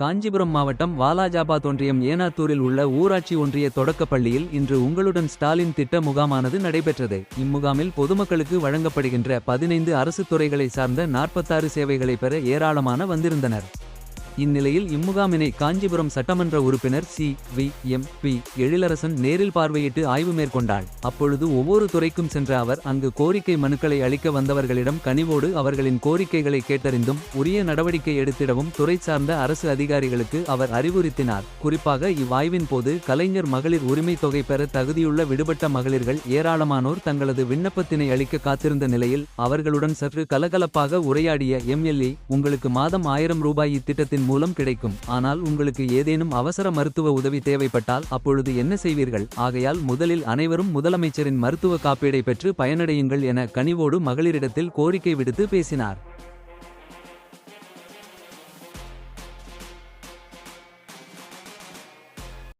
காஞ்சிபுரம் மாவட்டம் வாலாஜாபாத் ஒன்றியம் ஏனாத்தூரில் உள்ள ஊராட்சி ஒன்றிய தொடக்கப் பள்ளியில் இன்று உங்களுடன் ஸ்டாலின் திட்ட முகாமானது நடைபெற்றது. இம்முகாமில் பொதுமக்களுக்கு வழங்கப்படுகின்ற பதினைந்து அரசு துறைகளை சார்ந்த நாற்பத்தாறு சேவைகளை பெற ஏராளமான வந்திருந்தனர். இந்நிலையில் இம்முகாமினை காஞ்சிபுரம் சட்டமன்ற உறுப்பினர் C. V. M. P. Ezhilarasan நேரில் பார்வையிட்டு ஆய்வு மேற்கொண்டாள். அப்பொழுது ஒவ்வொரு துறைக்கும் சென்ற அவர் அங்கு கோரிக்கை மனுக்களை அளிக்க வந்தவர்களிடம் கனிவோடு அவர்களின் கோரிக்கைகளை கேட்டறிந்தும் உரிய நடவடிக்கை எடுத்திடவும் துறை சார்ந்த அரசு அதிகாரிகளுக்கு அவர் அறிவுறுத்தினார். குறிப்பாக இவ்வாய்வின் போது கலைஞர் மகளிர் உரிமை தொகை பெற தகுதியுள்ள விடுபட்ட மகளிர்கள் ஏராளமானோர் தங்களது விண்ணப்பத்தினை அளிக்க காத்திருந்த நிலையில் அவர்களுடன் சற்று கலகலப்பாக உரையாடிய எம்எல்ஏ உங்களுக்கு மாதம் ஆயிரம் ரூபாய் இத்திட்டத்தின் மூலம் கிடைக்கும். ஆனால் உங்களுக்கு ஏதேனும் அவசர மருத்துவ உதவி தேவைப்பட்டால் அப்பொழுது என்ன செய்வீர்கள்? ஆகையால் முதலில் அனைவரும் முதலமைச்சரின் மருத்துவ காப்பீடை பெற்று பயனடையுங்கள் என கனிவோடு மகளிரிடத்தில் கோரிக்கை விடுத்து பேசினார்.